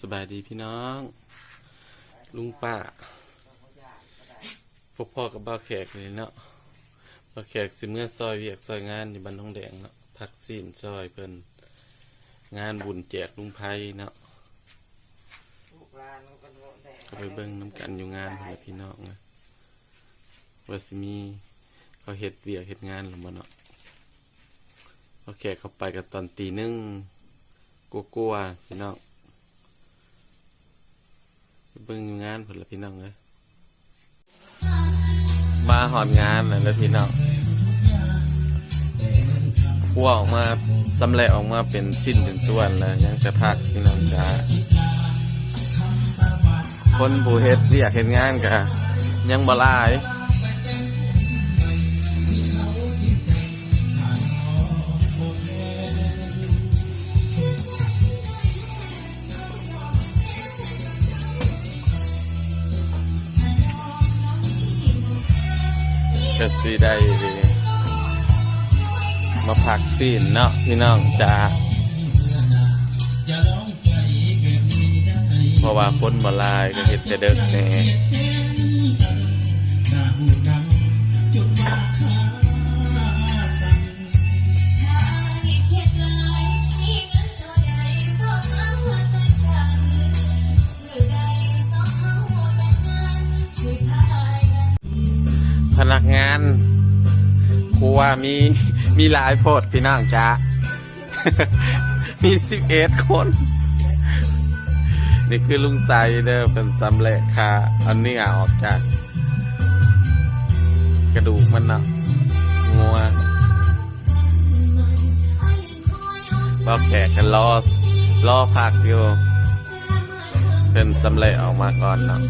สบายดีพี่น้อง ลุงป้าเขาอพวกพ่อกับบ้าแขกเลยเนาะบ้าแขกสิเมื่อซอยเวียกซอยงานอยู่บ้านน้องแดงเนาะพักซีนซอยเพิ่นงานบุญแจกลุงไพเนาะก็ไปเบิ่งน้ำกันอยู่งานเพุ่นพี่น้องนะว่าสิมีเขาเฮ็ดเวียกเฮ็ดงานหรือบ่เนาะบ้าแขกเขาไปกันตอนตีหนึ่ง กลัวๆพี่น้องเบิ่งงานพุ่นละพี่น้องเลยมาหอดงานนะแล้วพี่น้องพัวออกมาสำเร็จออกมาเป็นชิ้นเป็นส่วนแล้วยังจะพักพี่น้องจ้าคนผู้เฮ็ดเรียกเฮ็ดงานกะยังบ่ลาย จะสิได้มาพักซีนเนาะพี่น้องจ้าเพราะว่าคนบ่หลายก็เห็ดแต่เด็กแหน่ย นักงานครัวมีมีหลายโพดพี่น้องจ้ามีสิบเอ็ดคน นี่คือลุงไซเด้อเป็นสำเร็จค่ะเอาเนื้อออกจาก กระดูกมันเนาะงัวบ่แขกกันรอรอพักอยู่เป็นสำเร็จออกมาก่อนเนาะ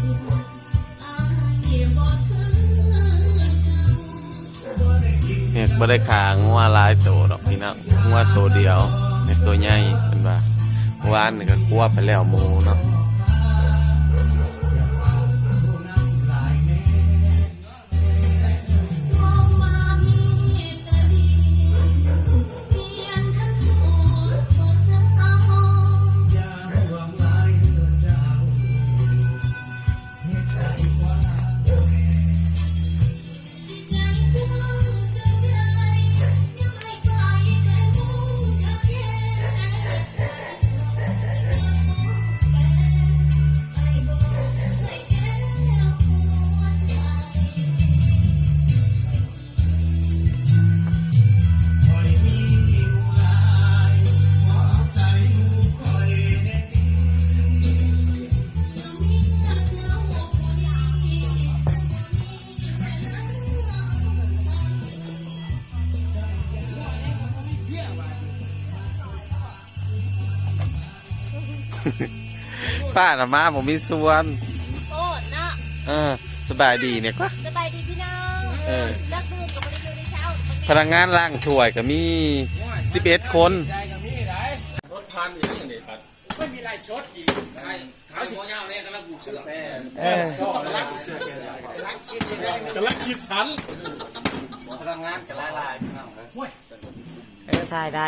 เห็ดบ่ได้ขางัวลายโตดอกพี่น้องงัวโตเดียวเห็ดตัวใหญ่เป็นว่าเมื่อวานนี่ก็กลัวไปแล้วหมูเนาะ ป้าน่ะมาผมมีส่วนโอ้เนาะเออสบายดีเนี่ยกว่า สบายดีพี่น้องเออ เลิกดื่มกับวันนี้อยู่ในเช้าพนักงานล้างถ้วยก็มีสิบเอ็ดคนรถพันอย่างนี้ครับไม่มีไรชดอีกใครขายหัวยาวเนี่ยกำลังบุกเสือกำลังคิดสันพนักงานก็หลายๆพี่น้องเออถ่ายได้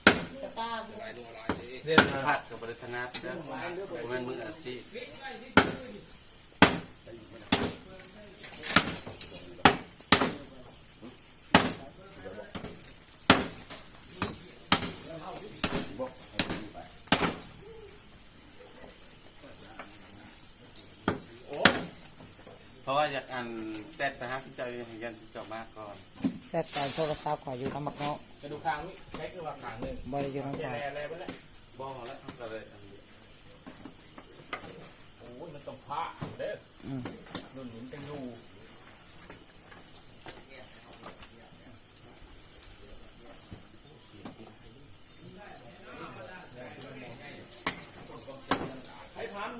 ผัดกับบริษณะเด้อเป็นมืออาชีพเพราะว่าอยากอันเซตนะฮะพี่เจ้าอย่างยันพี่เจ้ามากก่อนแซดแต่โทรศัพท์ขออยู่น้ำมักเนาะ กระดูกคางนี่ใช้คือว่าคางหนึ่งบริอยู่น้ำแย่ตาอะไรไปแล้วบ่แล้วทำกันเลยอันนี้โอ้ยมันต้องผ้าเด้อนุ่นหนุนเป็นรูใช้พัน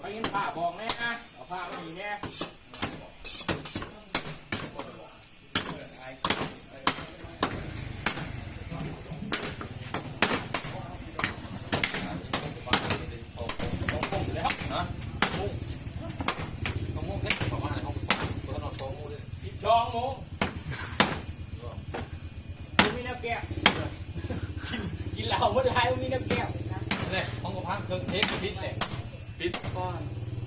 ไปยินผ้าบอกแน่นะเอาผ้ามาดีแน่ ต้องมุ่งเล็กประมาณห้องสามตัวน้องสองมูเลย สิบสองโมงกินมีน้ำแก้วกินกินเหล้าไม่ได้มีน้ำแก้ว เนี่ยห้องกระพังเครื่องเทคปิดเลยปิดก้อน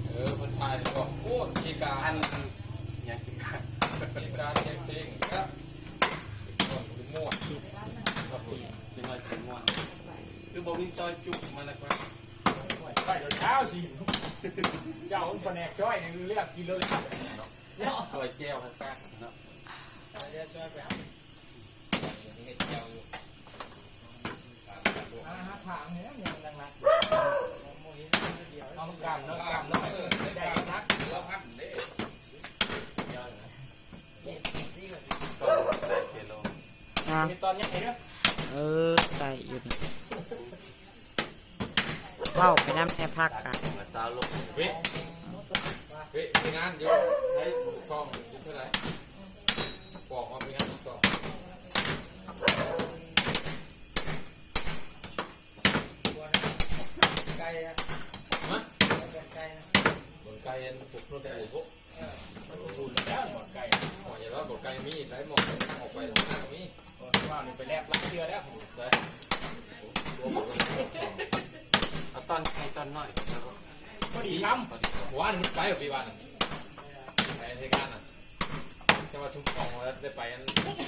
เออคนไทยก็โอ้ทีการอันยังทีการ ทีการเทคเทคครับคนเป็นมั่วครับผมเป็นอะไรเป็นมั่วคือบอวินซอยจุกมาแล้วครับไปเดี๋ยวเช้าสิเจ้าคนแผนกช่วยเนี่ยเลือกกินเลยเนาะซอยแก้วข้างๆเนาะอ่าฮะถามเนี่ยเนี่ยดังนั้นเอากำเนาะกำเนาะได้นักแล้วพันเด้ นะตอนนี้เห็นไหมเออใส่อยู่นี่เว้าไปน้ำแม่พักกันมาซาลงเว้ยเฮ้ยมีงานเดี๋ยวใช้ช่องยุ่เท่าไหร่บอกว่ามีงานช่องไก่อะฮะไก่บนไก่ยันปลุกรถไก่พวกดูแล้ว หมดไก่หมออย่าว่าบนไก่มีได้หมอทางออกไปทางหน้ามีว่าไปแลบรักเชือแล้วได้เอาตอนไอตอนน้อยพอดีคพอดีำหัวนี่มันไปกับปีวันไปในการอะจะมาชุ่มฟองแล้วได้ไป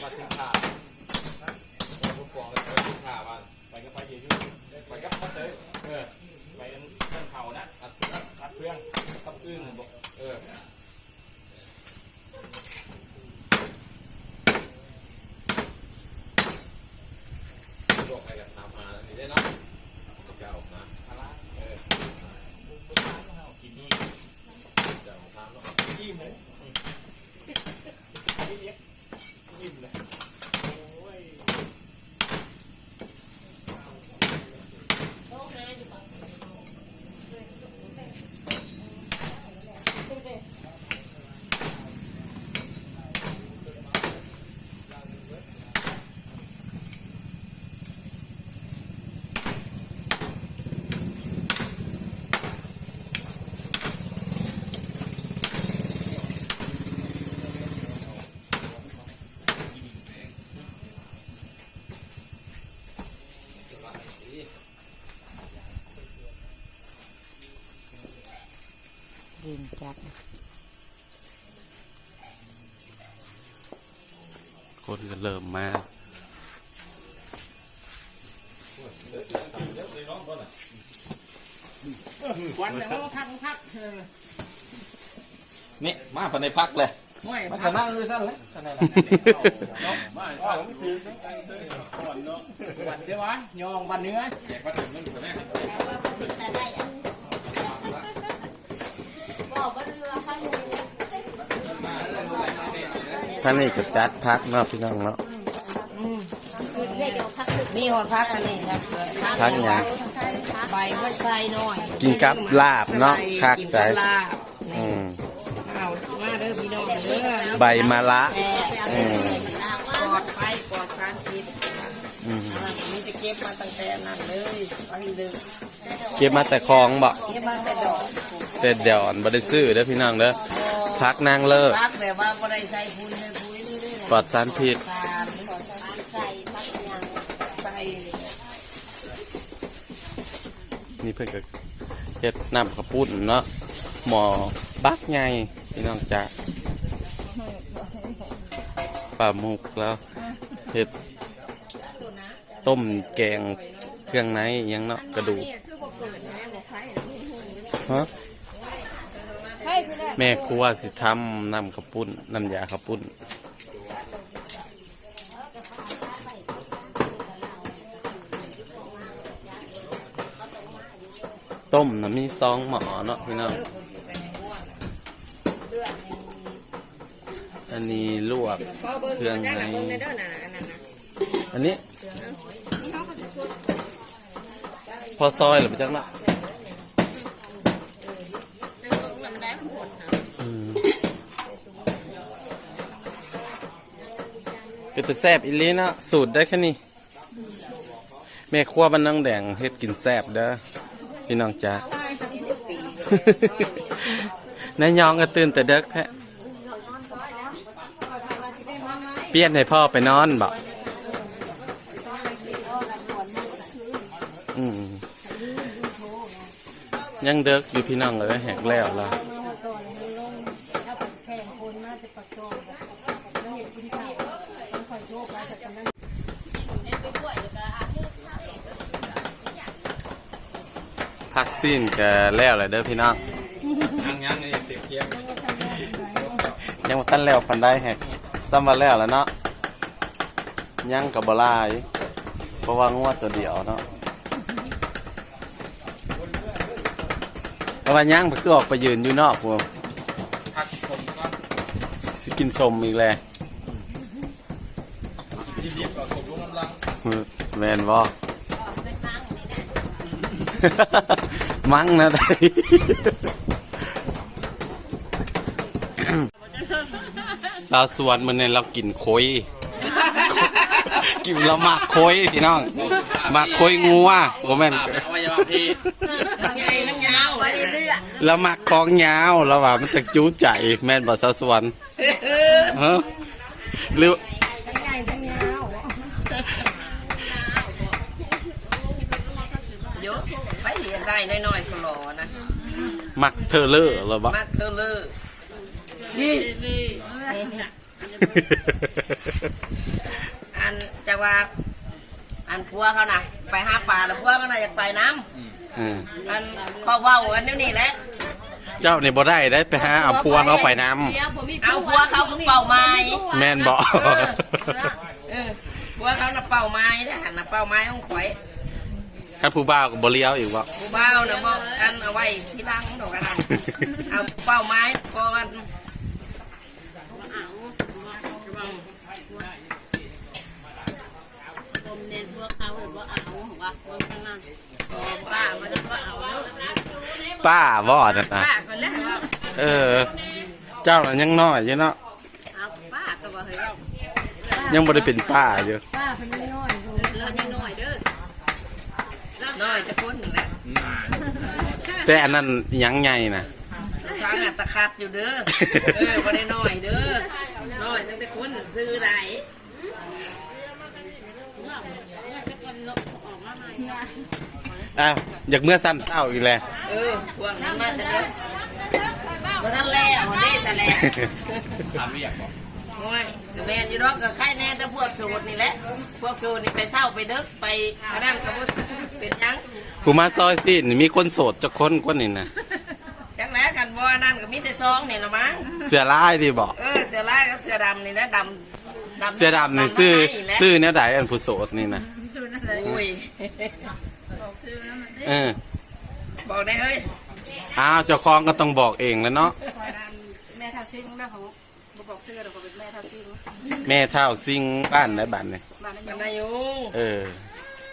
มาถึงท่าชุ่มฟองแล้วไปถึงท่าบ้านไปกับไปเยอะไปกับพัดเตยเออไปกันเส้นเขานะอัดพัดเพื่องกับอึ้งบอกเออ บอกใครกันตามมานี่ได้เนาะเจ้านะเออกินนี่เจ้าทำเนาะยิ้มเลยยิ้มเลยโอ้ย โต๊ะน้ำอยู่ฝั่ง ดิน จัดคนก็เริ่มมาวันแล้วพักพักนี่มาภายในพักเลยไม่มันก็นั่งด้วยสั้นเลยไม่ไม่ถือวันเดียววะยองวันเนื้อ แจกพัดถึงนั่นก็แม่ แต่ได้อันบอกว่าเรือเขาอยู่ ท่านนี่ก็จัดพักเนาะพี่น้องเนาะเรียกเอาพักสึกมีหอดพักอันนี้ครับพักหยังใบมันใส่หน่อยกินกับลาบเนาะคักกินใจกับลาบอืนี่มเอามาเด้อพี่น้องเด้อใบมะละแต่อืม ปลอดภัยปลอดสารพิษ อืม อันนั้นนี่จะเก็บมาตั้งแต่นั้นเลยไปเลยเก็บมาแต่คลองบ่เก็บมาแต่ดอกแต่เดี๋ยวบ่ได้ซื้อเด้อพี่น้องเด้อพักนางเลิศพักแบบว่าบ่ได้ใส่ปุ๋ยใส่ปุ๋ยนี่เลยปลอดสารพิษสารใส่พักยังใส่นี่เพิ่นก็เฮ็ดน้ำข้าวปุ้นเนาะหมอบักใหญ่พี่น้องจ้าปลาหมุกแล้วเฮ็ด ต้มแกงเครื่องในอิหยังเนาะกระดูกฮะแม่ครัวสิทำน้ำข้าวปุ้นน้ำยาข้าวปุ้นต้มนะมีซองหมอเนาะพี่น้องอันนี้ลวกเครื่องในอันนี้ พอซอยหรือไปจังละเป็นแต่แซบอีหลีนะสูตรได้แค่นี้แม่ครัวบ้านนางแดงเฮ็ดกินแซบเด้อพี่น้องจ้านายยองก็ตื่นแต่เด็กแท้เปลี่ยนให้พ่อไปนอนบอื ยังเด็กอยู่พี่น้องเลยแหกแล้วล่ะถ้าแบบแข่งคนน่าจะประกอบแล้วเห็นกินข้าวต้องคอยโทรไปแต่ตอนนั้นพักสิ้นก็แล้วแหละเด้อพี่น้องยังยังนี่เตรียมเกียมยังบ่ทันแล้วพันได้แหกซ้ำว่าแล้วแล้วเนาะยังกับบหลายเพราะว่างวดตัวเดียวเนาะ เพราะว่ายังเพิ่นคือออกไปยืนอยู่นอกพวกพักชมก็สิกินสมอีกแล้วซีดีก็สมรู้กำลังแมนบ่มั้งนะได้สาวสวนมันเนี่ยเรากินโคย กินเราหมักโคยพี่น้องหมักโคยงัวโอ้แม่นอวัยวะเพศทั้งใหญ่ทั้งยาวไปเรื่อยเราหมักของยาวเราว่ามันจะจู้ใจแม่นบ่สาวสวนฮะหรือทั้งใหญ่ทั้งยาวเยอะไปเสียได้น้อยๆก็รอนะหมักเธอเลอร์หรือบ่มากเธอเลยนี่นี่ อันจะว่า อันพัวเขาน่ะไปหาปลาแล้วพัวมันน่ะอยากไปน้อืมำอันเขาเว้ากันเดี๋ยวนี้แหละเจ้านี่บ่ได้ได้ไปหาเอาพัวเขาไปนำเอาพัวเขาคือเป่าไม้แม่นบ่ เออพัวเขาน่ะเป่าไม้นะหันน่ะเป่าไม้ของข่อยถ้าผู้บ่าวก็บ่เลี้ยวอีกบ่ ผู้บ่าวน่ะบอกกันเอาไว้ที่หลังดอกกระดานเอาเป่าไม้ก่อน ต้มเน้นพวกเขาหรือว่าเอาว่าว่าข้างล่าง ป้ามันจะว่าเอาแล้วป้าบ่นั่นน่ะป้าคนแรกว่าเออ เจ้าน่ะยังน้อยอยู่เนาะเอาป้าก็บอกเฮ้ยยังบ่ได้เป็นป้าอยู่ป้าเป็นน้อยดูเรายังน้อยเด้อน้อยจะพ้นแหละแต่อันนั้นยังใหญ่น่ะทางอัตคัดอยู่เด้อเออบ่ได้น้อยเด้อน้อยตั้งแต่คนซื้อได้ อ้าวอยากเมื่อซ้ำเศร้าอีกแล้วเออพวกนั้นมาแต่เด้อบ่ทันแล้วเด้ซะแล้วทำไม่อยากบอกโอ้ยก็แม่นอยู่ดอกก็ใครแน่แต่พวกโสดนี่แหละ พวกโสดนี่ไปเศร้าไปดึกไปกระนั่งก็บ่เป็นหยังกูมาซอยสินี่มีคนโสดจักคนกว่านี่น่ะจังแล้วกันบ่นั่นก็มีแต่ซองนี่ละมั้ง เสือลายดีบ่เออเสือลายกับเสือดำนี่นะดำดำเสือดำนี่ซื้อดำมาให้แหละซื้อแนวใดอันผู้โสดนี่น่ะโอ้ย เออบอกได้เฮ้ยอ้าวเจ้าของก็ต้องบอกเองแล้วเนาะแม่ทาซิงแม่ของบอกซื้อเดี๋ยวก็เป็นแม่ทาซิงแม่เท่าซิงบ้านไหนบ้านนี่บ้านนั้นมันอายุเออ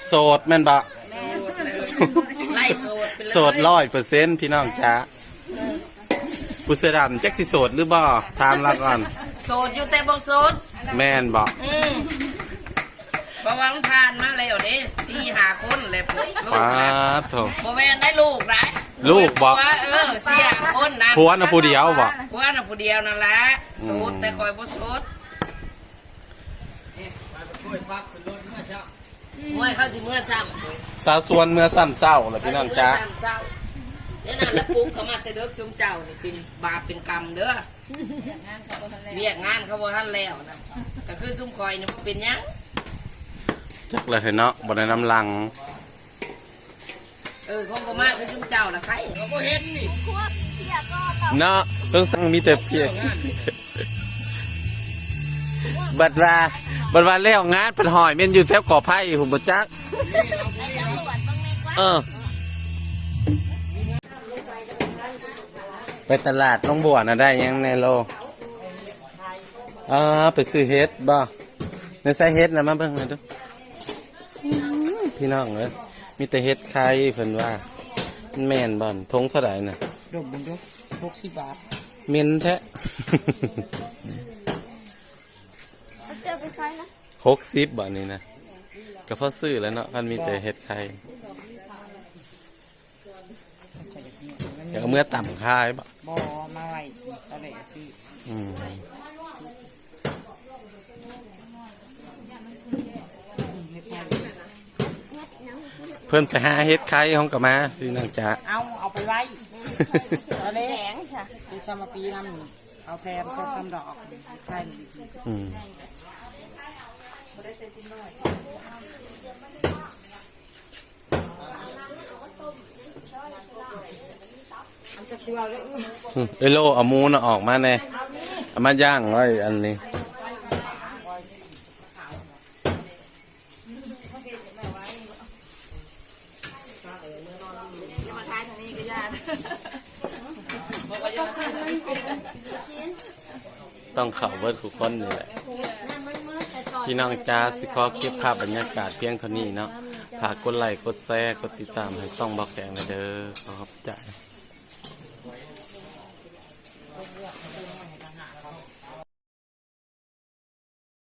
โสดแม่นบ่โสดเลยไล่โสดไปเลยโสดร้อยเปอร์เซ็นต์พี่น้องจ้าผู้เสือดำจักสิโสดหรือบ่ถามละก่อน โสดอยู่แต่บ่โสดแม่นบ่อืม บ่หวังทานมาแล้วเด้สี่ห้าคนเลยลูกป้านะดโถ บ่แม่นได้ลูกได้ลูกบ่ ผัวเออสี่ห้าคนนะผัวน่ะผู้เดียวบ่ผัวน่ะผู้เดียวนั่นแหละโสดแต่คอยบ่โสดมวยเขาสิเมื่อซ้ำสาวสวนเมื่อซ้ำเศร้าเลยพี่น้องจ้าเมื่อซ้ำเศร้าเดี๋ยวนั้นแล้วปุ๊บเขามาแต่เด็กซุมเจ้านี่เป็นบาปเป็นกรรมเด้อเรียกงานเขาบ่ทันแล้วนะก็คือซุมคอยนี่บ่เป็นหยัง จักเลยเนาะบ่ได้น้ำลัง เออเขาบ่มาคือซุมเจ้าล่ะใครเขาบ่เห็นนี่เนาะต้องสั่งมีแต่เพียงบัดว่าบัดว่าแล้วงานเป็นหอยแม่นอยู่แถวก่อไผ่ผมบ่จัก เออ ไปตลาดน้องบัวนะได้ยังในโลอ่าไปซื้อเฮ็ดบ่ในใส่เฮ็ดนะมาเบิ่งหน่อยดูอื้อ พี่น้องเอ้ยมีแต่เฮ็ดไข่เพิ่นว่ามันแม่นบ่อนทงเท่าไหร่น่ะดมบุญยกหกสิบบาทเมนแท้เจอไปใช้นะหกสิบบ่อนนี้นะก็พอซื้อแล้วเนาะมันมีแต่เฮ็ดไข่เดี๋ยวเอามื่อต่ำคายบ่บ่มาไว้ตะแหล่ซื้ออืม เพิ่นไปหาเฮ็ดไข่ห้องกับมาพี่น้องจ๋าเอาเอาไปไว้ตะแหล่แหงค่ะปีสามปีนำเอาแพมชอบซ้ำดอกใช่อืมอันจะชิวเอาเลยเอโลเอาหมูน่ะออกมาแน่เอามาย่างไว้อันนี้ มาทายทางนี้ก็ยาก ต้องเข่าเบิดทุกคนนี่แหละ พี่น้องจ้าสิขอเก็บภาพบรรยากาศเพียงเท่านี้เนาะฝากกดไลค์กดแชร์กดติดตามให้ต้องบอกแกงเด้อขอบใจ